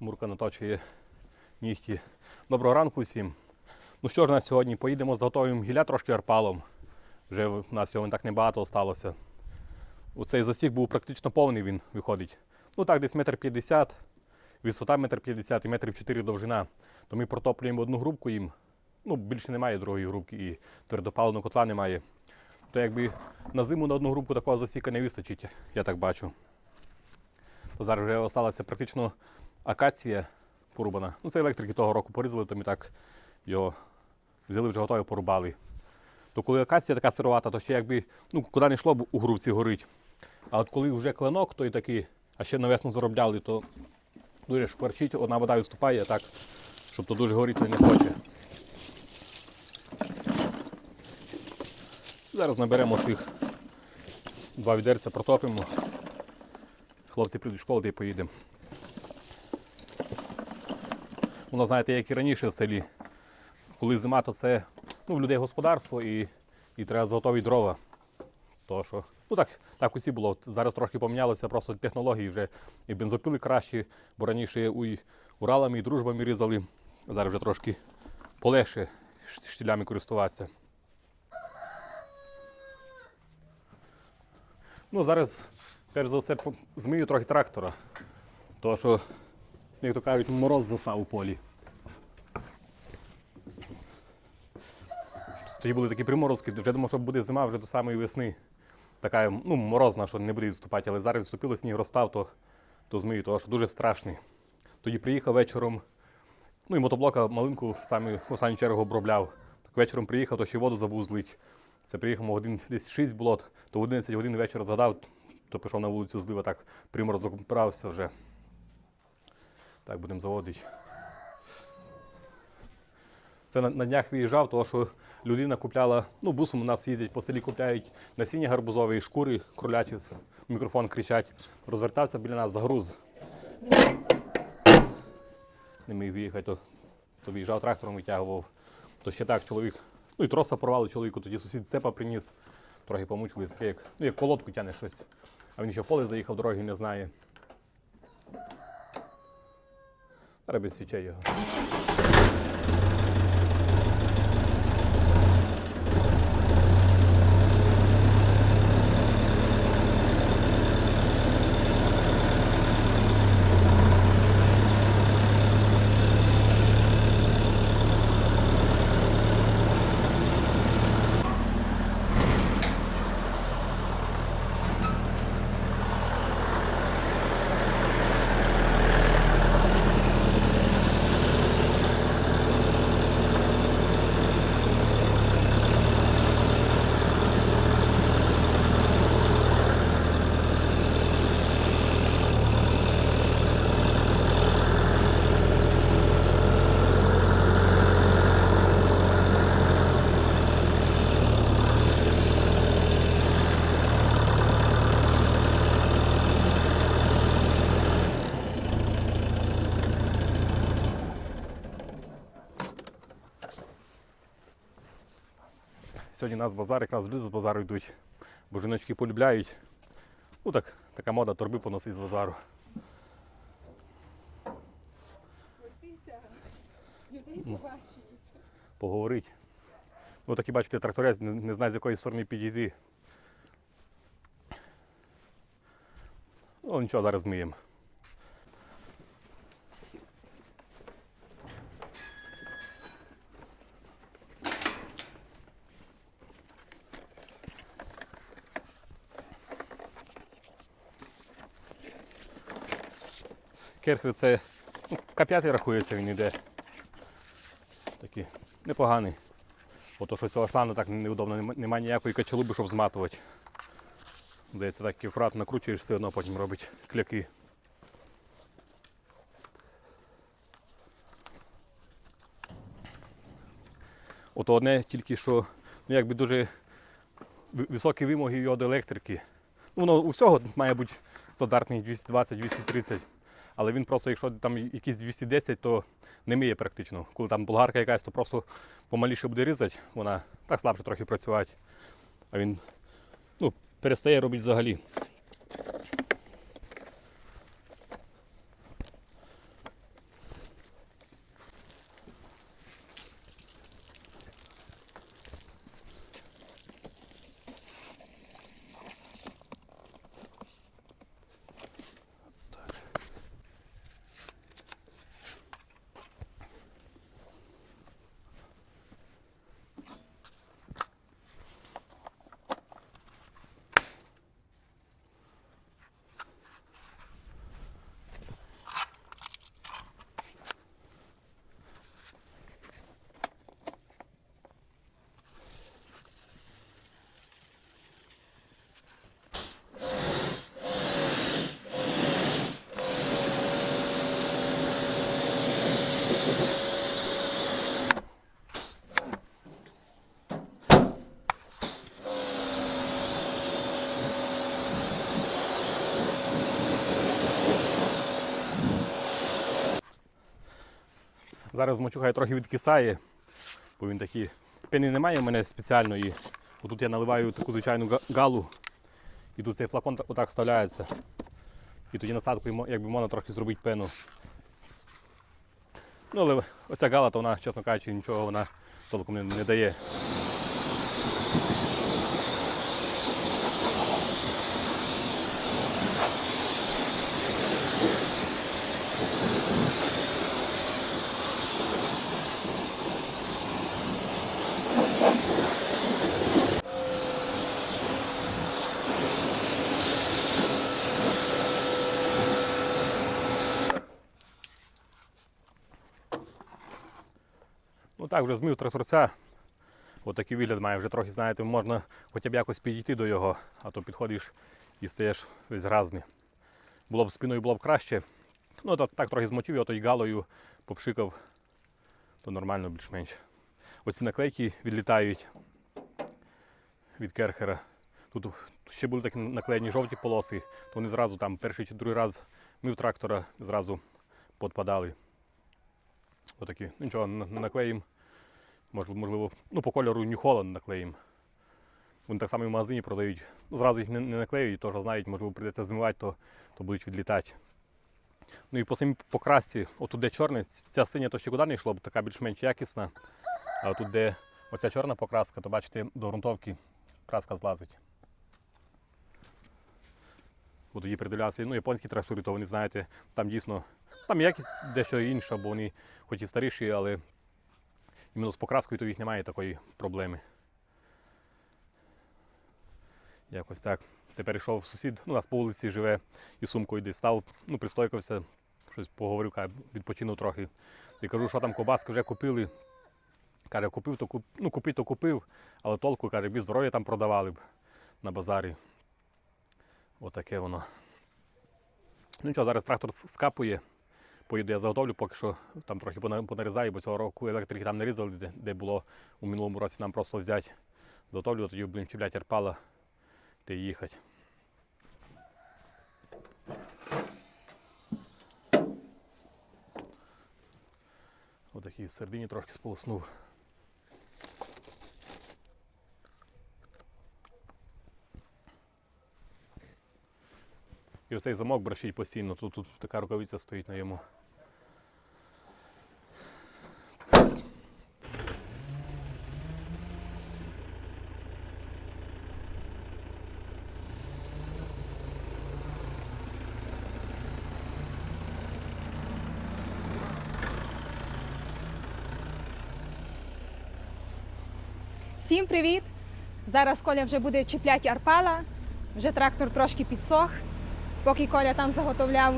Мурка наточує нігті. Доброго ранку всім. Ну що ж, на сьогодні поїдемо, зготуємо гілля трошки арпалом. Вже в нас його так небагато залишилося. Оцей засік був практично повний, він виходить. Ну так, десь метр п'ятдесят, висота метр п'ятдесят і метрів чотири довжина. То ми протоплюємо одну грубку їм. Ну, більше немає другої грубки і твердопаливного котла немає. То якби на зиму на одну грубку такого засіка не вистачить, я так бачу. То зараз вже залишилася практично акація порубана. Ну, це електрики того року порізали, то ми так його взяли вже готові, порубали. То коли акація така сировата, то ще якби ну, куди не йшло, б у грубці горить. А от коли вже кленок той такий, а ще на весну заробляли, то дуже шкварчить, одна вода відступає так, щоб то дуже горіти не хоче. Зараз наберемо цих два відерця, протопимо. Хлопці прийдуть в школу, та й поїдемо. Воно, знаєте, як і раніше в селі. Коли зима, то це ну, в людей господарство і, і треба заготові дрова. То, що, ну так, так усі було. Зараз трошки помінялися просто технології вже і бензопили кращі, бо раніше у, Уралами і дружбами різали. Зараз вже трошки полегше штілями користуватися. Ну, зараз, перш за все, змию трохи трактора. То, що, як то кажуть, мороз застав у полі. Тоді були такі приморозки, вже думав, що буде зима вже до самої весни. Така ну, морозна, що не буде відступати, але зараз відступило, сніг розстав, то, то змию, тому що дуже страшний. Тоді приїхав вечором, ну і мотоблока малинку саме в останню чергу обробляв. Так вечором приїхав, то ще воду забув злить. Це приїхав годин десь 6 було, то в 11 годин вечора згадав, то пішов на вулицю злива, так приморозок брався вже. Так, будемо заводити. Це на, на днях виїжджав, тому що людина купляла, ну, бусом у нас їздять по селі, купляють насіння гарбузове, і шкури кролячі. Мікрофон кричать. Розвертався біля нас загруз. Не міг виїхати, то, то виїжджав трактором, витягував. То ще так чоловік. Ну і троса порвали чоловіку, тоді сусід цепа приніс, трохи помучились, як, ну, як колодку тяне щось. А він ще в поле заїхав, дороги не знає. Треба без свічей його. Сьогодні нас базар, якраз люди з базару йдуть, бо жіночки полюбляють. Ну так, така мода торби поносить з базару. Крутися. Поговорить. Ну такі, бачите, тракторець не, не знає, з якої сторони підійти. Ну нічого, зараз змиємо. Керхер це ну, К5 рахується, він іде. Такий непоганий. Ото що цього шлану так неудобно, немає ніякої качалуби, щоб зматувати. Здається, так акуратно накручуєш, все одно потім робить кляки. Ото одне тільки що ну, якби дуже високі вимоги його до електрики. Ну, воно у всього має бути стандартний 220-230. Але він просто, якщо там якісь 210, то не миє практично. Коли там болгарка якась, то просто помаліше буде різати, вона так слабше трохи працювати. А він ну, перестає робити взагалі. Зараз мочухай трохи відкисає, бо він такий. Пени немає в мене спеціальної. Отут я наливаю таку звичайну галу, і тут цей флакон отак вставляється. І тоді насадку якби можна трохи зробити пену. Ну, але оця гала, то вона, чесно кажучи, нічого вона толком не, не дає. Так, вже змив тракторця. Отакий вигляд має, вже трохи, знаєте, можна хоча б якось підійти до його, а то підходиш і стаєш весь гразний. Було б спиною було б краще. Ну, так, так трохи змотів його, то й галою попшикав, то нормально більш-менш. Оці наклейки відлітають від керхера. Тут ще були такі наклеєні жовті полоси, то вони зразу там перший чи другий раз мив трактора, зразу підпадали. Отакі. Ну, Нічого, на- наклеїмо. Можливо, ну, по кольору New Holland наклеїмо. Вони так само і в магазині продають. Ну, зразу їх не, наклеюють, теж знають, можливо, прийдеться змивати, то, то будуть відлітати. Ну і по самій покрасці, отут де чорне, ця синя то ще куди не йшло, бо така більш-менш якісна. А тут, де оця чорна покраска, то бачите, до ґрунтовки краска злазить. Буду її придивлятися. Ну, японські трактори, то вони, знаєте, там дійсно там якість дещо інша, бо вони хоч і старіші, але з покраскою то їх немає такої проблеми. Якось так. Тепер йшов сусід, ну, у нас по вулиці живе і сумкою десь став, ну, пристойкався, щось поговорив, відпочинув трохи. І кажу, що там кобаски вже купили. Каже, купив, то куп... ну, купив, то купив, але толку, каже, без здоров'я там продавали б на базарі. Отаке воно. Ну нічого, зараз трактор скапує. Поїду я заготовлю, поки що там трохи пона- понарізаю, бо цього року електрики там не різали, де, де було у минулому році нам просто взяти, заготовлю, тоді чіпляти арпала та й їхати. Отакий в середині трошки сполоснув. І оцей замок брашить постійно, тут, тут така рукавиця стоїть на йому. Всім привіт! Зараз Коля вже буде чіпляти арпала. Вже трактор трошки підсох, поки Коля там заготовляв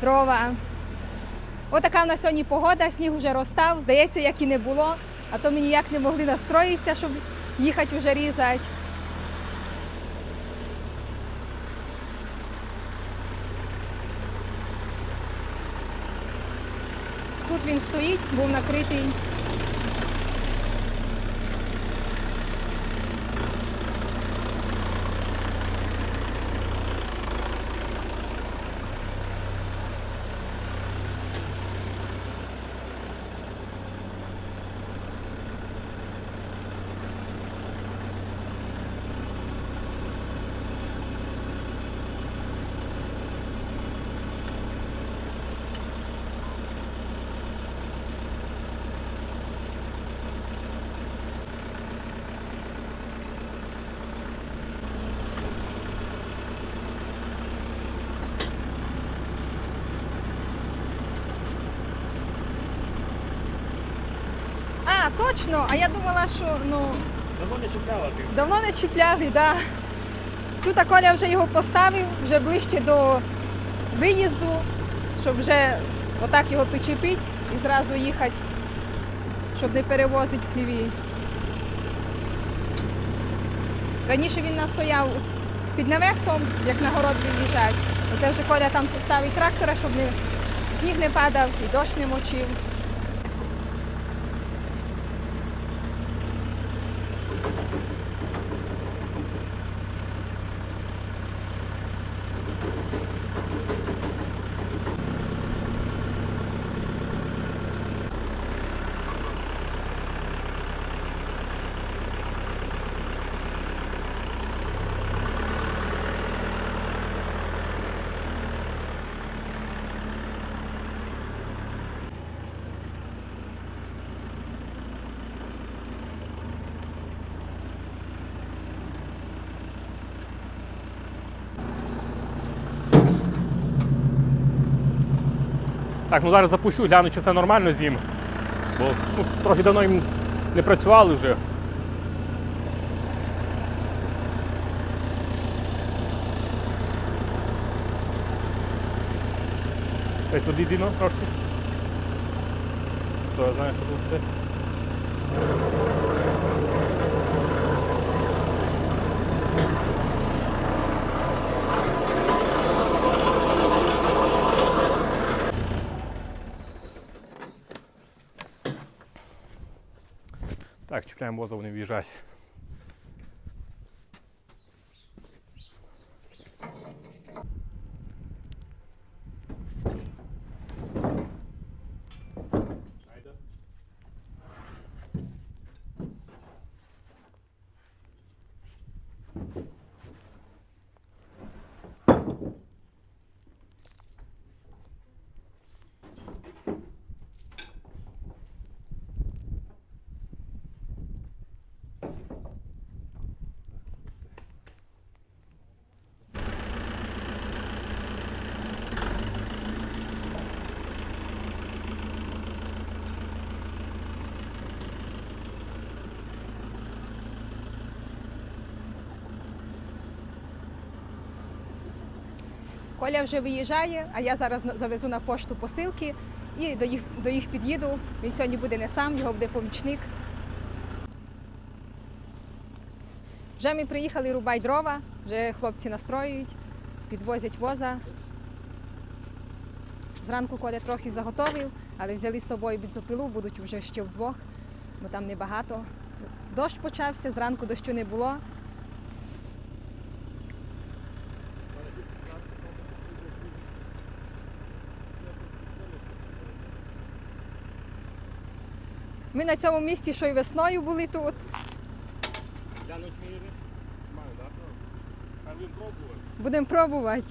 дрова. Отака в нас сьогодні погода, сніг вже розстав, здається, як і не було, а то ми ніяк не могли настроїтися, щоб їхати вже різати. Тут він стоїть, був накритий А, точно! А я думала, що ну, Давно не чіпляла ти. давно не чіпляли, да. Тут Коля вже його поставив, вже ближче до виїзду, щоб вже отак його причепити і зразу їхати, щоб не перевозити в хліві. Раніше він настояв під навесом, як на город виїжджати. Оце вже Коля там ставить трактора, щоб не, сніг не падав і дощ не мочив. Так, ну зараз запущу, гляну, чи все нормально з ним. Бо ну, трохи давно їм не працювали вже. Десь одійди, ну, трошки. То я знаю, що тут все. Так, чіпляємо воза, вони в'їжджають. Коля вже виїжджає, а я зараз завезу на пошту посилки і до їх, до їх під'їду. Він сьогодні буде не сам, його буде помічник. Вже ми приїхали рубай дрова, вже хлопці настроюють, підвозять воза. Зранку Коля трохи заготовив, але взяли з собою бензопилу, будуть вже ще вдвох, бо там небагато. Дощ почався, зранку дощу не було. Ми на цьому місці, що й весною були тут. Глянуть мені маю, так? Хай пробувати. Будемо пробувати.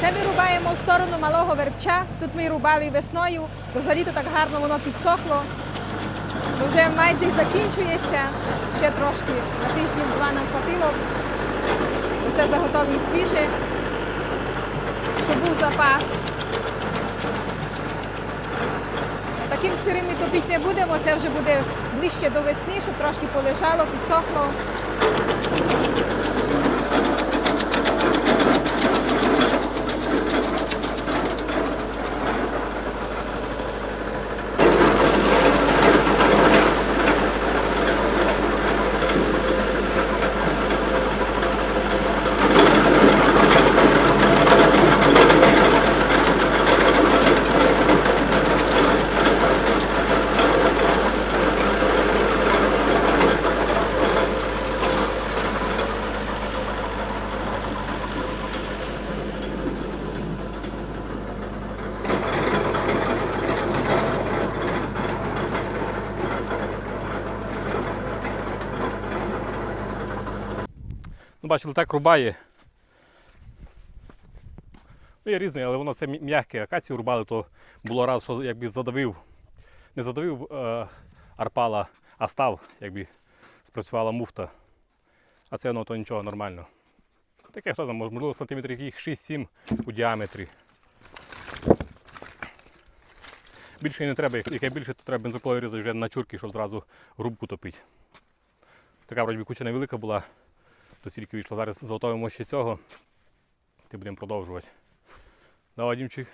Це ми рубаємо в сторону Тут ми рубали весною, до заліто так гарно воно підсохло. То вже майже й закінчується. Ще трошки на тиждень два нам хватило. Оце заготовимо свіже, щоб був запас. Таким сирим ми топити не будемо, це вже буде ближче до весни, щоб трошки полежало, підсохло. Бачили, так рубає. Ну, є різне, але воно все м'я- м'яке. Акацію рубали, то було раз, що якби задавив, не задавив е, арпала, а став, якби спрацювала муфта. А це воно то нічого нормально. Таке, хто знає, можливо, сантиметрів яких 6-7 у діаметрі. Більше не треба, яке більше, то треба бензоклою різати вже на чурки, щоб зразу грубку топити. Така вроді куча невелика була, то стільки вийшло. Зараз заготовимо ще цього. Ти будемо продовжувати. Давай, Вадимчик?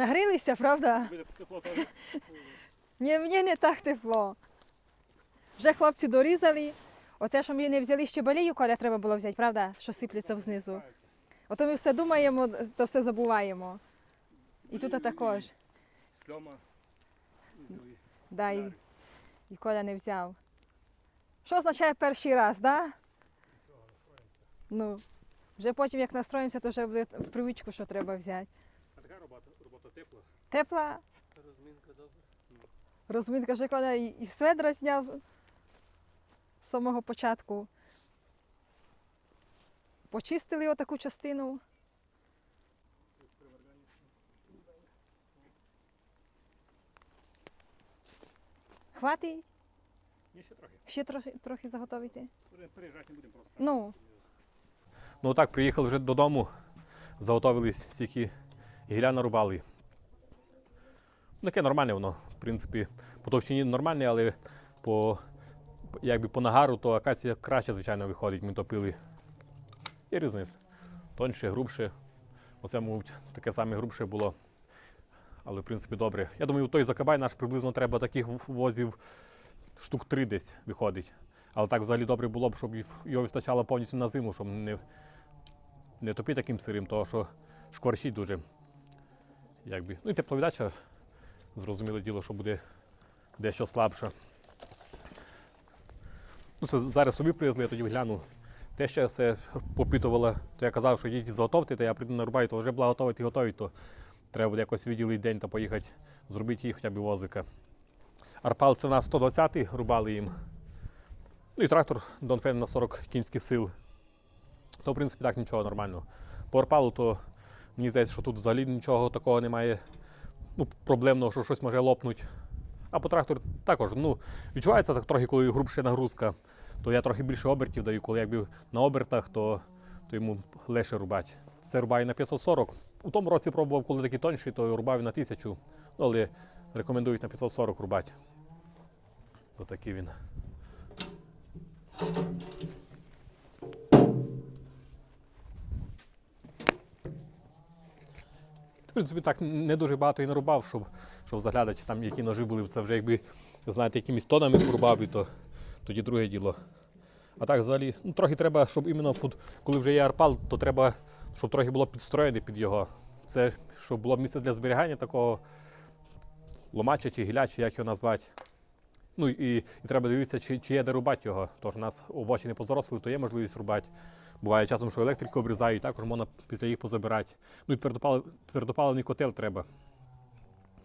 Нагрілися, правда? Ні, мені не так тепло. Вже хлопці дорізали. Оце, що ми не взяли ще балію, коля треба було взяти, правда? Що сиплеться знизу. Ото ми все думаємо, то все забуваємо. І тут також. Да, і, і Коля не взяв. Що означає перший раз, да? Ну, вже потім, як настроїмося, то вже буде привичку, що треба взяти. Робота, робота тепла. Тепла Розмінка добре. розминка, вже Коля і, і сведра зняв з самого початку. почистили отаку частину. Хватить? Ні, ще трохи. Ще трохи, трохи заготовити? Переїжджати не будемо просто. Ну, Ну так, приїхали вже додому, заготовились стільки гілля нарубали. Ну, Таке нормальне воно, в принципі, по товщині нормальне, але по, якби по нагару, то акація краще, звичайно, виходить. Ми топили. І різне. Тоньше, грубше. Оце, мабуть, таке саме грубше було. Але, в принципі, добре. Я думаю, той закабай наш приблизно треба таких возів штук три десь виходить. Але так взагалі добре було б, щоб його вистачало повністю на зиму, щоб не, не топити таким сирим, того що шкварчить дуже. Якби. Ну і тепловіддача, зрозуміло діло, що буде дещо слабша. Ну, це зараз собі привезли, я тоді гляну. Те, що все попитувала, то я казав, що йдіть заготовте, то я прийду нарубаю, то вже була готовити і готові, то треба буде якось виділити день та поїхати зробити їй хоча б возика. Арпал це у нас 120-й, рубали їм. Ну і трактор Донфен на 40 кінських сил. То, в принципі, так нічого нормально. По Арпалу, то мені здається, що тут взагалі нічого такого немає. Ну, проблемного, що щось може лопнути. А по трактору також, ну, відчувається так трохи, коли грубша нагрузка, то я трохи більше обертів даю, коли якби на обертах, то, то йому легше рубати. Це рубаю на 540. У тому році пробував, коли такий тонший, то рубаю на 1000. Ну, але рекомендують на 540 рубати. Отакий він. В принципі, так не дуже багато і не рубав, щоб, щоб заглядати, там які ножі були. Це вже якби, знаєте, якимись тонами порубав, і то тоді друге діло. А так взагалі, ну, трохи треба, щоб іменно під, коли вже є арпал, то треба, щоб трохи було підстроєне під його. Це щоб було місце для зберігання такого ломача чи гіля, чи як його назвати. Ну і, і треба дивитися, чи, чи є де рубати його. Тож у нас обочини позоросли, то є можливість рубати. Буває часом, що електрику обрізають, також можна після їх позабирати. Ну і твердопалив, твердопаливний котел треба.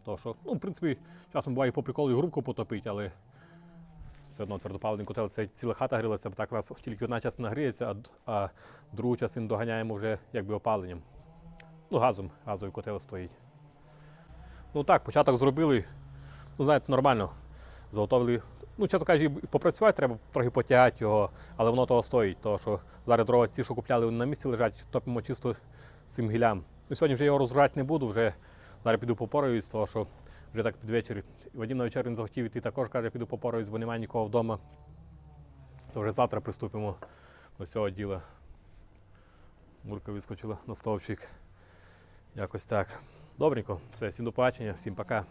То що, ну, в принципі, часом буває по приколу і грубку потопити, але все одно твердопаливний котел це ціла хата грілася, бо так нас тільки одна частина гріється, а, а другу частину доганяємо вже якби опаленням. Ну, газом, газовий котел стоїть. Ну так, початок зробили. Ну, знаєте, нормально. Заготовили. Ну, чесно кажучи, попрацювати треба трохи потягати його, але воно того стоїть. Тому що зараз дрова ці, що купляли, вони на місці лежать, топимо чисто цим гілям. Ну, сьогодні вже його розжирати не буду, вже зараз піду попораюсь, того що вже так під вечір. Вадим на вечір він захотів іти також каже, піду попораюсь, бо немає нікого вдома. То вже завтра приступимо до цього діла. Мурка вискочила на стовпчик. Якось так. Добренько. Все, всім до побачення, всім пока.